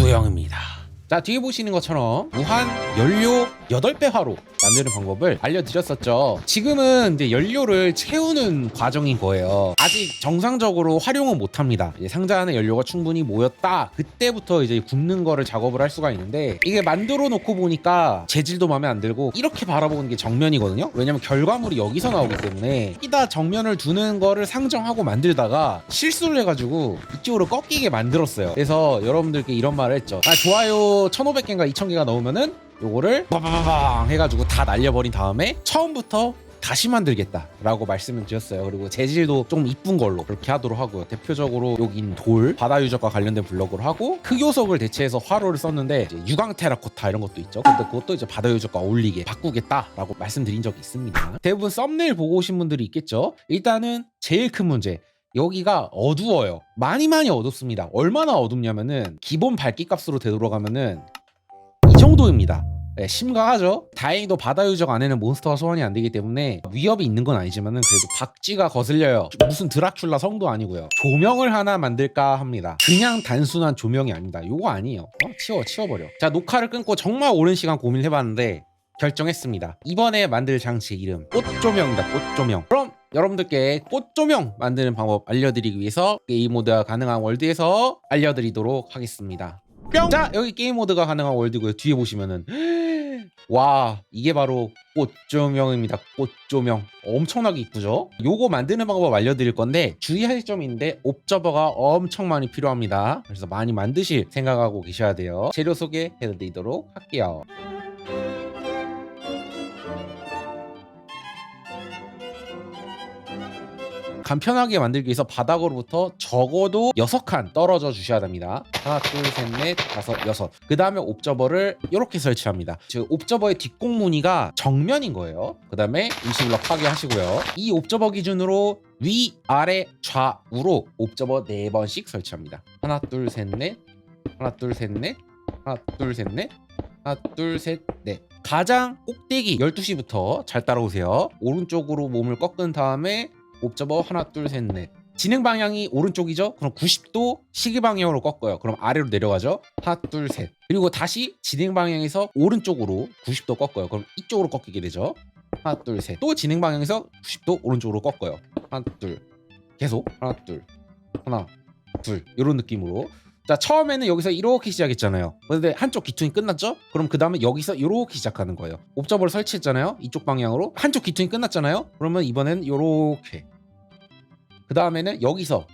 구두형입니다. 자 뒤에 보시는 것처럼 무한 연료 8배 화로 만드는 방법을 알려드렸었죠. 지금은 이제 연료를 채우는 과정인 거예요. 아직 정상적으로 활용은 못합니다. 상자 안에 연료가 충분히 모였다. 그때부터 이제 굽는 거를 작업을 할 수가 있는데 이게 만들어 놓고 보니까 재질도 마음에 안 들고 이렇게 바라보는 게 정면이거든요. 왜냐면 결과물이 여기서 나오기 때문에 이다 정면을 두는 거를 상정하고 만들다가 실수를 해가지고 이쪽으로 꺾이게 만들었어요. 그래서 여러분들께 이런 말을 했죠. 아 좋아요 1,500개인가 2,000개가 넘으면은 요거를 빠바바방 해가지고 다 날려버린 다음에 처음부터 다시 만들겠다라고 말씀을 드렸어요. 그리고 재질도 조금 이쁜 걸로 그렇게 하도록 하고요. 대표적으로 여긴 돌, 바다 유적과 관련된 블럭으로 하고 흑요석을 대체해서 화로를 썼는데 유광 테라코타 이런 것도 있죠. 근데 그것도 이제 바다 유적과 어울리게 바꾸겠다라고 말씀드린 적이 있습니다. 대부분 썸네일 보고 오신 분들이 있겠죠. 일단은 제일 큰 문제. 여기가 어두워요. 많이 많이 어둡습니다. 얼마나 어둡냐면은 기본 밝기 값으로 되돌아가면은 이 정도입니다. 네, 심각하죠. 다행히도 바다 유적 안에는 몬스터가 소환이 안 되기 때문에 위협이 있는 건 아니지만은 그래도 박쥐가 거슬려요. 무슨 드라큘라 성도 아니고요. 조명을 하나 만들까 합니다. 그냥 단순한 조명이 아닙니다. 요거 아니에요. 어? 치워 치워버려. 자 녹화를 끊고 정말 오랜 시간 고민해봤는데 결정했습니다. 이번에 만들 장치 이름 꽃조명이다. 꽃조명. 그럼 여러분들께 꽃 조명 만드는 방법 알려드리기 위해서 게임 모드가 가능한 월드에서 알려드리도록 하겠습니다. 뿅! 자 여기 게임 모드가 가능한 월드고요. 뒤에 보시면은 와 이게 바로 꽃조명입니다. 꽃조명 엄청나게 이쁘죠? 요거 만드는 방법 알려드릴 건데 주의할 있는데 옵저버가 엄청 많이 필요합니다. 그래서 많이 만드실 생각하고 계셔야 돼요. 재료 소개해드리도록 할게요. 간편하게 만들기 위해서 바닥으로부터 적어도 6칸 떨어져 주셔야 됩니다. 하나, 둘, 셋, 넷, 다섯, 여섯. 그 다음에 옵저버를 이렇게 설치합니다. 즉 옵저버의 뒷공 무늬가 정면인 거예요. 그 다음에 임시블럭 파괴하시고요. 이 옵저버 기준으로 위, 아래, 좌우로 옵저버 4번씩 설치합니다. 하나, 둘, 셋, 넷. 하나, 둘, 셋, 넷. 하나, 둘, 셋, 넷. 하나, 둘, 셋, 넷. 가장 꼭대기 12시부터 잘 따라오세요. 오른쪽으로 몸을 꺾은 다음에 옵저버 하나 둘 셋 넷. 진행 방향이 오른쪽이죠? 그럼 90도 시계 방향으로 꺾어요. 그럼 아래로 내려가죠? 하나 둘 셋. 그리고 다시 진행 방향에서 오른쪽으로 90도 꺾어요. 그럼 이쪽으로 꺾이게 되죠? 하나 둘 셋. 또 진행 방향에서 90도 오른쪽으로 꺾어요. 하나 둘. 계속. 하나 둘. 하나 둘. 이런 느낌으로. 자 처음에는 여기서 이렇게 시작했잖아요. 근데 한쪽 기퉁이 끝났죠? 그럼 그 다음에 여기서 이렇게 시작하는 거예요. 옵저버를 설치했잖아요. 이쪽 방향으로. 한쪽 기퉁이 끝났잖아요. 그러면 이번엔 이렇게 그 다음에는 여기서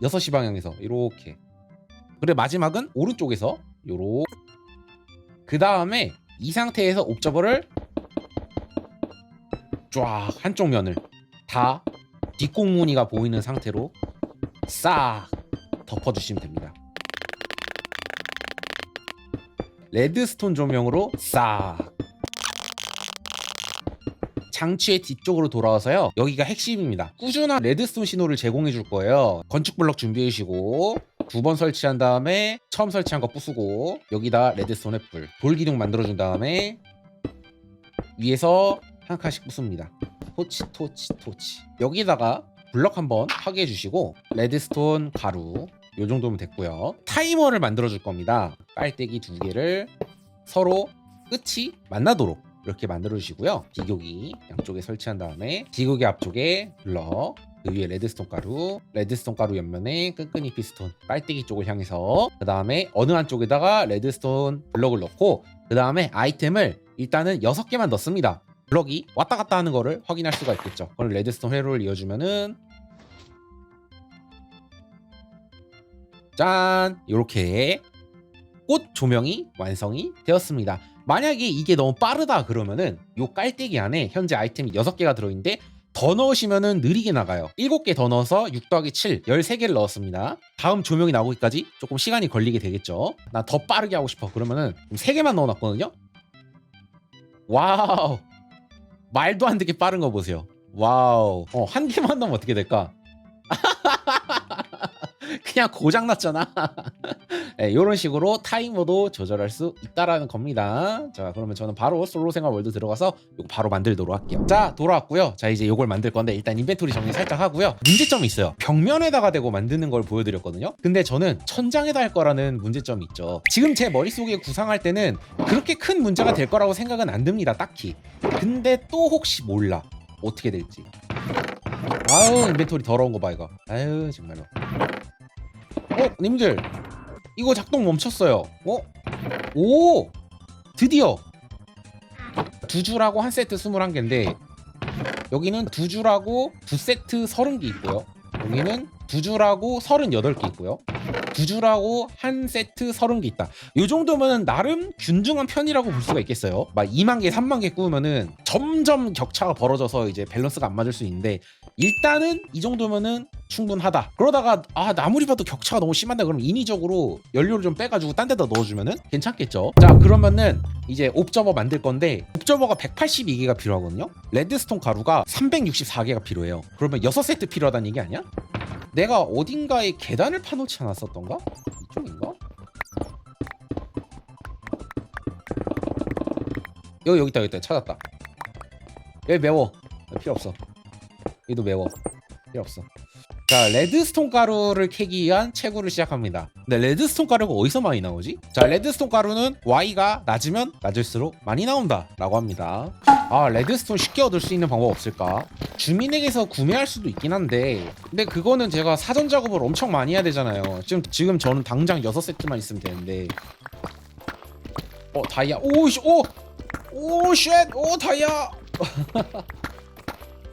6시 방향에서 이렇게. 그리고 마지막은 오른쪽에서 요렇게. 그 다음에 이 상태에서 옵저버를 쫙 한쪽 면을 다 뒷공무늬가 보이는 상태로 싹 덮어주시면 됩니다. 레드스톤 조명으로 싹 장치의 뒤쪽으로 돌아와서요. 여기가 핵심입니다. 꾸준한 레드스톤 신호를 제공해 줄 거예요. 건축 블럭 준비해 주시고 두 번 설치한 다음에 처음 설치한 거 부수고 여기다 레드스톤 햇불 돌기둥 만들어 준 다음에 위에서 한 칸씩 부숩니다. 토치 토치 토치. 여기다가 블럭 한번 파괴해 주시고 레드스톤 가루 요 정도면 됐고요. 타이머를 만들어 줄 겁니다. 깔때기 두 개를 서로 끝이 만나도록 이렇게 만들어 주시고요. 기교기 양쪽에 설치한 다음에 기교기 앞쪽에 블럭 그 위에 레드스톤 가루, 레드스톤 가루 옆면에 끈끈이 피스톤 빨대기 쪽을 향해서 그 다음에 어느 한쪽에다가 레드스톤 블럭을 넣고 그 다음에 아이템을 일단은 6개만 넣습니다. 블럭이 왔다 갔다 하는 거를 확인할 수가 있겠죠. 그럼 레드스톤 회로를 이어주면은 짠! 이렇게 꽃 조명이 완성이 되었습니다. 만약에 이게 너무 빠르다 그러면은 요 깔때기 안에 현재 아이템이 6개가 들어있는데 더 넣으시면은 느리게 나가요. 7개 더 넣어서 6 더하기 7, 13개를 넣었습니다. 다음 조명이 나오기까지 조금 시간이 걸리게 되겠죠. 나 더 빠르게 하고 싶어. 그러면은 3개만 넣어놨거든요. 와우. 말도 안 되게 빠른 거 보세요. 와우. 어, 한 개만 넣으면 어떻게 될까? 그냥 고장 났잖아. 네, 이런 식으로 타이머도 조절할 수 있다라는 겁니다. 자, 그러면 저는 바로 솔로 생활 월드 들어가서 이거 바로 만들도록 할게요. 자, 돌아왔고요. 자, 이제 이걸 만들 건데 일단 인벤토리 정리 살짝 하고요. 문제점이 있어요. 벽면에다가 대고 만드는 걸 보여드렸거든요. 근데 저는 천장에다 할 거라는 문제점이 있죠. 지금 제 머릿속에 구상할 때는 그렇게 큰 문제가 될 거라고 생각은 안 듭니다. 딱히. 근데 또 혹시 몰라. 어떻게 될지. 아유 인벤토리 더러운 거 봐 이거 아유 정말로 어 님들. 이거 작동 멈췄어요. 어? 오! 드디어! 두 줄하고 한 세트 21개인데 여기는 두 줄하고 두 세트 30개 있고요. 여기는 두 줄하고 38개 있고요 두 줄하고 한 세트 30개 있다 이 정도면 나름 균등한 편이라고 볼 수가 있겠어요 막 2만 개 3만 개 구우면은 점점 격차가 벌어져서 이제 밸런스가 안 맞을 수 있는데 일단은 이 정도면은 충분하다. 그러다가 아 아무리 봐도 격차가 너무 심한다 그러면 인위적으로 연료를 좀 빼가지고 딴 데다 넣어주면은 괜찮겠죠. 자 그러면은 이제 옵저버 만들 건데 옵저버가 182개가 필요하거든요. 레드스톤 가루가 364개가 필요해요. 그러면 6세트 필요하다는 얘기 아니야? 내가 어딘가에 계단을 파놓지 않았었던가? 이쪽인가? 여기 여기 있다 여기 있다 찾았다. 여기 매워. 필요 없어. 여기도 매워. 필요 없어. 자, 레드스톤 가루를 캐기 위한 채굴을 시작합니다. 근데 레드스톤 가루가 어디서 많이 나오지? 자, 레드스톤 가루는 Y가 낮으면 낮을수록 많이 나온다 라고 합니다. 아, 레드스톤 쉽게 얻을 수 있는 방법 없을까? 주민에게서 구매할 수도 있긴 한데 근데 그거는 제가 사전 작업을 엄청 많이 해야 되잖아요. 지금 지금 저는 당장 6세트만 있으면 되는데 어, 다이아. 오씨. 오! 오, 쉣! 오, 다이아!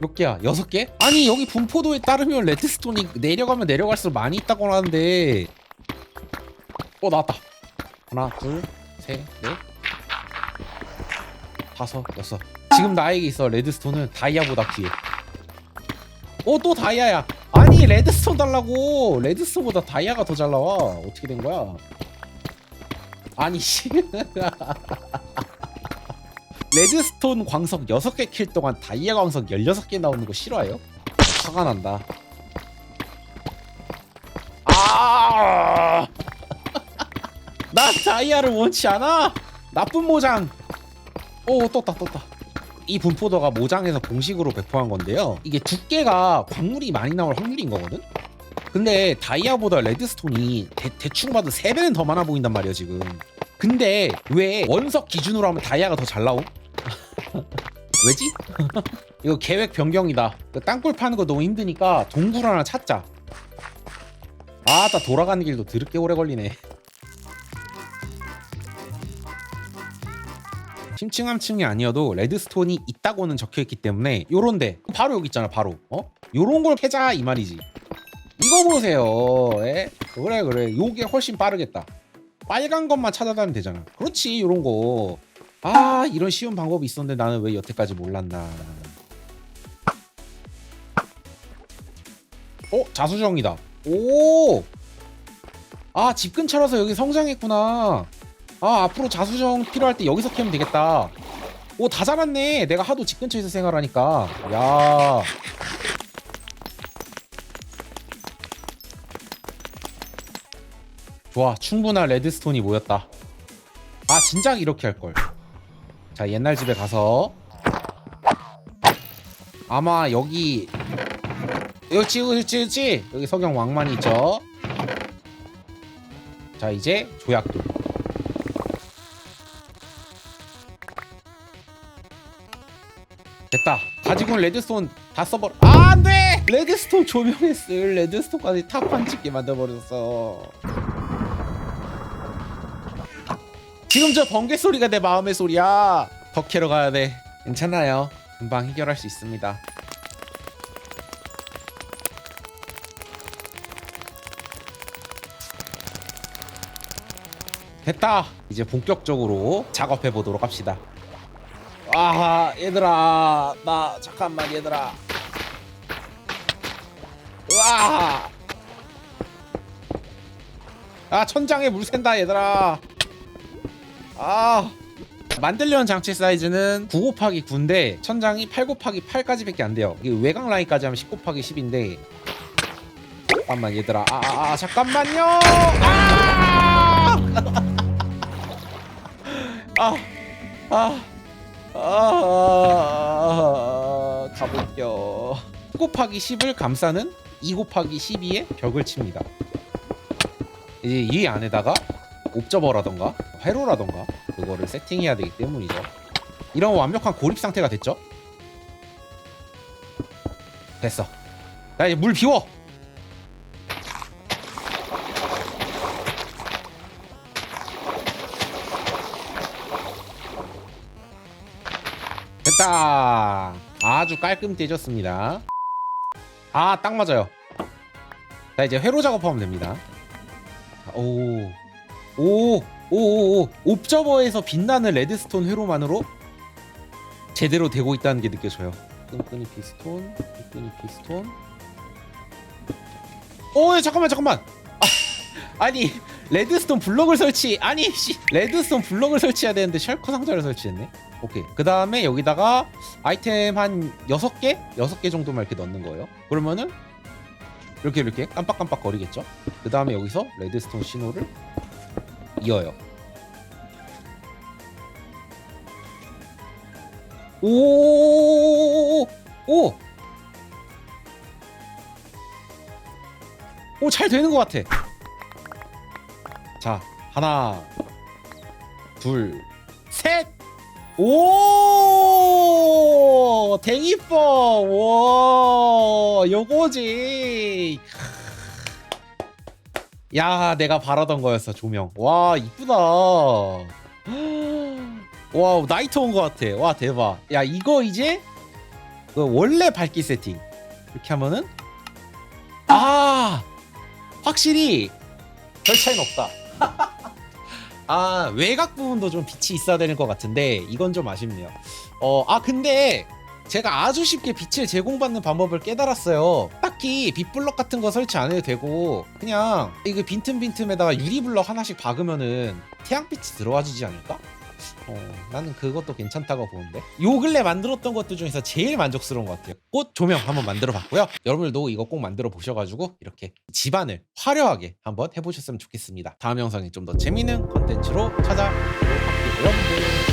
몇 개야? 여섯 개? 아니 여기 분포도에 따르면 레드스톤이 내려가면 내려갈수록 많이 있다고 하는데. 어 나왔다. 하나 둘셋넷. 다섯 여섯. 지금 나에게 있어 레드스톤은 다이아보다 귀해. 어또 다이아야. 아니 레드스톤 달라고. 레드스톤보다 다이아가 더 잘 나와. 어떻게 된 거야? 아니 씨 레드스톤 광석 6개 킬 동안 다이아 광석 16개 나오는 거 싫어해요? 화가 난다. 아! 나 다이아를 원치 않아! 나쁜 모장! 오, 떴다, 떴다. 이 분포도가 모장에서 공식으로 배포한 건데요. 이게 두께가 광물이 많이 나올 확률인 거거든? 근데 다이아보다 레드스톤이 대, 충 봐도 3배는 더 많아 보인단 말이야, 지금. 근데 왜 원석 기준으로 하면 다이아가 더 잘 나옴? 왜지? 이거 계획 변경이다. 그 땅굴 파는 거 너무 힘드니까 동굴 하나 찾자. 아, 나 돌아가는 길도 드럽게 오래 걸리네. 심층함층이 아니어도 레드스톤이 있다고는 적혀있기 때문에 요런데 바로 여기 있잖아 바로 어? 요런 걸 캐자 이 말이지 이거 보세요 에? 그래 그래 요게 훨씬 빠르겠다 빨간 것만 찾아다니면 되잖아 그렇지 요런 거 아 이런 쉬운 방법이 있었는데 나는 왜 여태까지 몰랐나. 어? 자수정이다. 오! 아 집 근처라서 여기 성장했구나. 아 앞으로 자수정 필요할 때 여기서 캐면 되겠다. 오다 잡았네. 내가 하도 집 근처에서 생활하니까. 야. 좋아 충분한 레드스톤이 모였다. 아 진작 이렇게 할걸 자 옛날 집에 가서. 아마 여기 그렇지 그렇지 그렇지. 여기 석영 왕만이 있죠. 자 이제 조약돌. 됐다. 가지고 온 레드스톤 다 써버려. 아 안돼! 레드스톤 조명했을 레드스톤까지 탑판 찍게 만들어버렸어 지금 저 번개 소리가 내 마음의 소리야. 더 캐러 가야 돼. 괜찮아요. 금방 해결할 수 있습니다. 됐다. 이제 본격적으로 작업해 보도록 합시다. 아 얘들아. 나 잠깐만 얘들아. 으아 아 천장에 물 샌다 얘들아 아. 만들려는 장치 사이즈는 9 곱하기 9인데 천장이 8 곱하기 8까지 밖에 안 돼요. 이게 외곽 라인까지 하면 10 곱하기 10인데. 잠깐만 얘들아. 아, 아, 아 잠깐만요! 아! 아! 아! 아! 가볼게요. 1 곱하기 10을 감싸는 2 곱하기 12의 벽을 칩니다. 이제 이 안에다가 옵저버라던가 회로라던가 그거를 세팅해야 되기 때문이죠. 이런 완벽한 고립 상태가 됐죠? 됐어. 나 이제 물 비워! 됐다! 아주 깔끔 떼졌습니다. 아 딱 맞아요. 자 이제 회로 작업하면 됩니다. 오 오오오 오, 오, 옵저버에서 빛나는 레드스톤 회로만으로 제대로 되고 있다는 게 느껴져요. 끈끈이 피스톤 끈끈이 피스톤. 오 야, 잠깐만 잠깐만. 아, 아니 레드스톤 블럭을 설치 아니 씨. 레드스톤 블럭을 설치해야 되는데 셜커 상자를 설치했네. 오케이. 그 다음에 여기다가 아이템 한 6개? 6개 정도만 이렇게 넣는 거예요. 그러면은 이렇게 이렇게 깜빡깜빡 거리겠죠? 그 다음에 여기서 레드스톤 신호를 이어요 오오오오오오 오! 오, 잘 되는 것 같아. 자, 하나, 둘, 셋! 오! 댕이뻐! 와, 요거지. 야, 내가 바라던 거였어, 조명. 와, 이쁘다. 와, 나이트 온 것 같아. 와, 대박. 야, 이거 이제 그 원래 밝기 세팅. 이렇게 하면은 아! 확실히 별 차이는 없다. 아 외곽 부분도 좀 빛이 있어야 되는 것 같은데 이건 좀 아쉽네요. 어아 근데 제가 아주 쉽게 빛을 제공받는 방법을 깨달았어요. 딱히 빛블럭 같은 거 설치 안 해도 되고 그냥 이거 빈틈빈틈에다가 유리블럭 하나씩 박으면은 태양빛이 들어와지지 않을까? 어, 나는 그것도 괜찮다고 보는데. 요 근래 만들었던 것들 중에서 제일 만족스러운 것 같아요. 꽃 조명 한번 만들어 봤고요. 여러분들도 이거 꼭 만들어 보셔가지고 이렇게 집안을 화려하게 한번 해보셨으면 좋겠습니다. 다음 영상에 좀 더 재미있는 컨텐츠로 찾아오도록 할게요. 여러분들